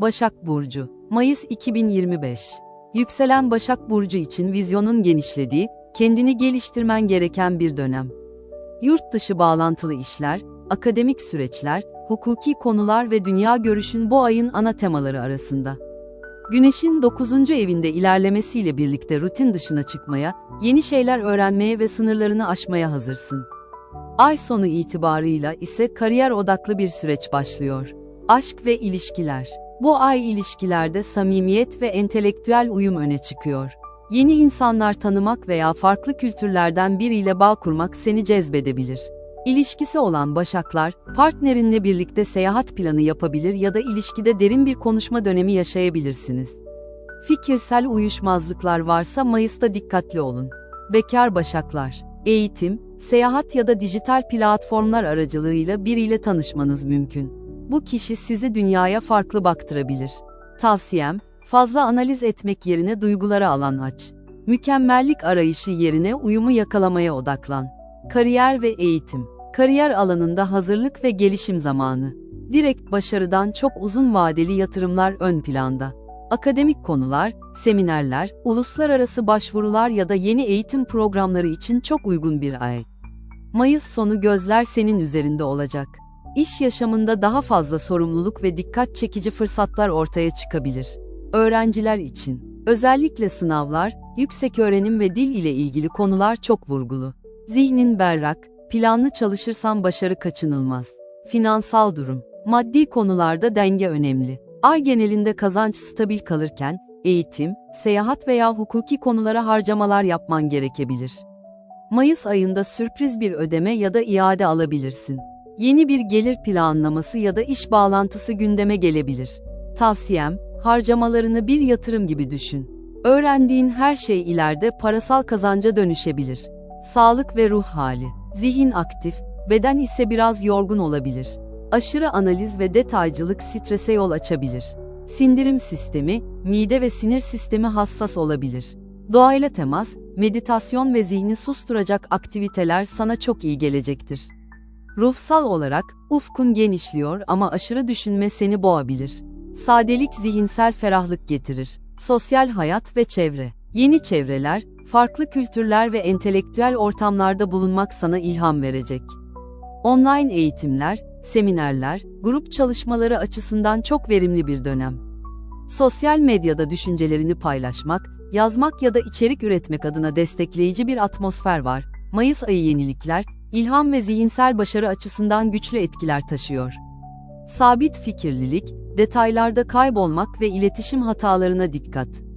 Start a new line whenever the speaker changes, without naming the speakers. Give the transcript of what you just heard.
Başak Burcu, Mayıs 2025. Yükselen Başak Burcu için vizyonun genişlediği, kendini geliştirmen gereken bir dönem. Yurt dışı bağlantılı işler, akademik süreçler, hukuki konular ve dünya görüşün bu ayın ana temaları arasında. Güneşin 9. evinde ilerlemesiyle birlikte rutin dışına çıkmaya, yeni şeyler öğrenmeye ve sınırlarını aşmaya hazırsın. Ay sonu itibarıyla ise kariyer odaklı bir süreç başlıyor. Aşk ve ilişkiler. Bu ay ilişkilerde samimiyet ve entelektüel uyum öne çıkıyor. Yeni insanlar tanımak veya farklı kültürlerden biriyle bağ kurmak seni cezbedebilir. İlişkisi olan başaklar, partnerinle birlikte seyahat planı yapabilir ya da ilişkide derin bir konuşma dönemi yaşayabilirsiniz. Fikirsel uyuşmazlıklar varsa Mayıs'ta dikkatli olun. Bekar başaklar, eğitim, seyahat ya da dijital platformlar aracılığıyla biriyle tanışmanız mümkün. Bu kişi sizi dünyaya farklı baktırabilir. Tavsiyem, fazla analiz etmek yerine duygulara alan aç. Mükemmellik arayışı yerine uyumu yakalamaya odaklan. Kariyer ve eğitim. Kariyer alanında hazırlık ve gelişim zamanı. Direkt başarıdan çok uzun vadeli yatırımlar ön planda. Akademik konular, seminerler, uluslararası başvurular ya da yeni eğitim programları için çok uygun bir ay. Mayıs sonu gözler senin üzerinde olacak. İş yaşamında daha fazla sorumluluk ve dikkat çekici fırsatlar ortaya çıkabilir. Öğrenciler için, özellikle sınavlar, yüksek öğrenim ve dil ile ilgili konular çok vurgulu. Zihnin berrak, planlı çalışırsan başarı kaçınılmaz. Finansal durum, maddi konularda denge önemli. Ay genelinde kazanç stabil kalırken, eğitim, seyahat veya hukuki konulara harcamalar yapman gerekebilir. Mayıs ayında sürpriz bir ödeme ya da iade alabilirsin. Yeni bir gelir planlaması ya da iş bağlantısı gündeme gelebilir. Tavsiyem, harcamalarını bir yatırım gibi düşün. Öğrendiğin her şey ileride parasal kazanca dönüşebilir. Sağlık ve ruh hali. Zihin aktif, beden ise biraz yorgun olabilir. Aşırı analiz ve detaycılık strese yol açabilir. Sindirim sistemi, mide ve sinir sistemi hassas olabilir. Doğayla temas, meditasyon ve zihni susturacak aktiviteler sana çok iyi gelecektir. Ruhsal olarak ufkun genişliyor ama aşırı düşünme seni boğabilir. Sadelik zihinsel ferahlık getirir. Sosyal hayat ve çevre. Yeni çevreler, farklı kültürler ve entelektüel ortamlarda bulunmak sana ilham verecek. Online eğitimler, seminerler, grup çalışmaları açısından çok verimli bir dönem. Sosyal medyada düşüncelerini paylaşmak, yazmak ya da içerik üretmek adına destekleyici bir atmosfer var. Mayıs ayı yenilikler, ilham ve zihinsel başarı açısından güçlü etkiler taşıyor. Sabit fikirlilik, detaylarda kaybolmak ve iletişim hatalarına dikkat.